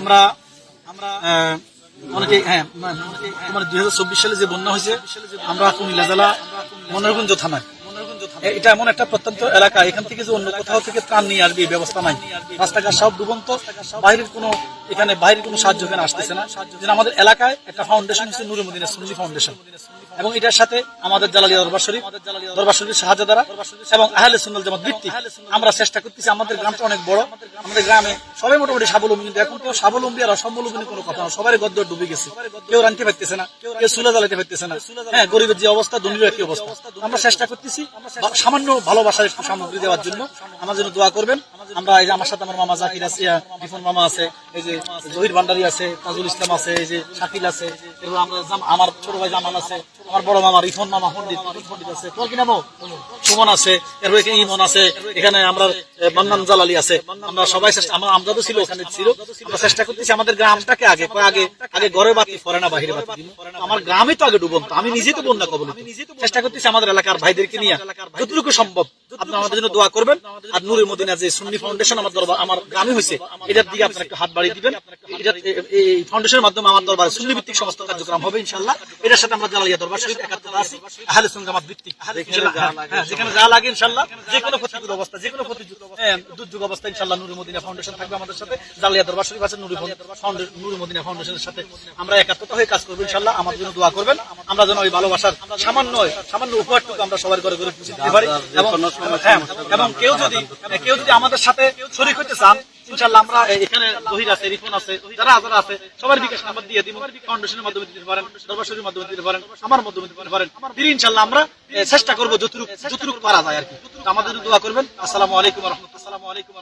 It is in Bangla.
আমরা অনেকে হ্যাঁ দুই হাজার চব্বিশ সালে যে বন্যা হয়েছে, আমরা কুমিল্লা জেলা মনোরগঞ্জ থানায়। এটা এমন একটা প্রত্যন্ত এলাকা, এখান থেকে যে অন্য কোথাও থেকে ত্রাণ নিয়ে আসবে ব্যবস্থা নাই। রাস্তাঘাট সব ডুবন্ত বাইরের কোনো, এখানে বাইরের কোনো সাহায্য এখানে আসতেছে না। আমাদের এলাকায় একটা ফাউন্ডেশন হচ্ছে নুরুল মদিনা সুন্নি ফাউন্ডেশন এবং এটার সাথে আমাদের জালালিয়া দরবার শরীফ, দরবার শরীফের সাহায্য দ্বারা এবং আহলে সুন্দর জামাত ভিত্তিক আমরা চেষ্টা করতেছি, আমাদের গ্রামটা অনেক বড়, আমাদের গ্রামে সবাই মোটামুটি স্বাবলম্বী, কিন্তু এখন কেউ স্বাবলম্বী আর অস্বাবলম্বী কোনো কথা না। সবাই গদ্য ডুবে গেছে, কেউ রানতে পারতেছে না, কেউ চুলা জ্বালাতে পারতেছে না। হ্যাঁ গরিবের যে অবস্থা দুনিয়ার একই অবস্থা। আমরা চেষ্টা করতেছি, সামান্য ভালোবাসার একটু সামগ্রী দেওয়ার জন্য। আমার জন্য দোয়া করবেন। আমরা এই যে আমার সাথে আমার মামা জাকির আছে রিফন মামা আছে, এই যে জহির ভান্ডারি আছে, তাজুল ইসলাম আছে, এই যে শাকিল আছে আমরা আমার ছোট ভাই জামান আছে, আমার বড় মামা রিফন মামা পন্ডিত পন্ডিত আছে। তোমার কি নাম সুমন আছে, এরপর ইমন আছে, এখানে আমরা মান্নান জালালি আছে। আমরা সবাই চেষ্টা আমার আমদাদও ছিল ওখানে ছিল, আমরা চেষ্টা করতেছি আমাদের গ্রামটাকে আগে আগে আগে ঘরে বাতি ফরে না বাহিরে বাতি আমার গ্রামে তো আগে ডুবন্ত, আমি নিজে তো বন্যা কবল চেষ্টা করতেছি আমাদের এলাকার ভাইদেরকে নিয়ে, যতটুকু সম্ভব। আপনারা আমাদের জন্য দোয়া করবেন। আর নূরের মদিনা যে সুন্নি ফাউন্ডেশন আমার আমার গ্রামে হয়েছে এটার দিকে আপনারা একটু হাত বাড়িয়ে দিবেন। এটা এই ফাউন্ডেশনের মাধ্যমে আমার দরবারে সুন্নি ভিত্তিক সমস্ত কার্যক্রম হবে ইনশাল্লাহ এটার সাথে আমরা জালালিয়া দরবার শরীফ একাত্তর আছি। আহলে ভিত্তিক। হ্যাঁ, যেখানে যা লাগে ইনশাল্লাহ যে কোনো অবস্থা যে কোনো হ্যাঁ, দুর্যোগ অবস্থা ইনশাল্লাহ মদিনা ফাউন্ডেশন থাকবে আমাদের সাথে। দরবার শরীফ আছে মদিনা ফাউন্ডেশনের সাথে আমরা একাত্মতা হয়ে কাজ করব ইনশাল্লাহ আমার জন্য দোয়া করবেন। আমরা যেন ওই ভালোবাসার সামান্য সামান্য উপহারটুকু আমরা সবার ঘরে ঘরে পৌঁছে দিতে পারি। এবং হ্যাঁ, কেউ যদি কেউ যদি আমাদের সাথে শরীর হইতে চান আমরা এখানে আছে আছে বিকাশ দিয়ে মাধ্যমে দিতে পারেন পারেন মাধ্যমে দিতে পারেন। আমরা চেষ্টা করব যতটুকু যতটুকু পারা যায় আর কি। আমাদের দোয়া করবেন। আসসালামু আলাইকুম আসসালামু আলাইকুম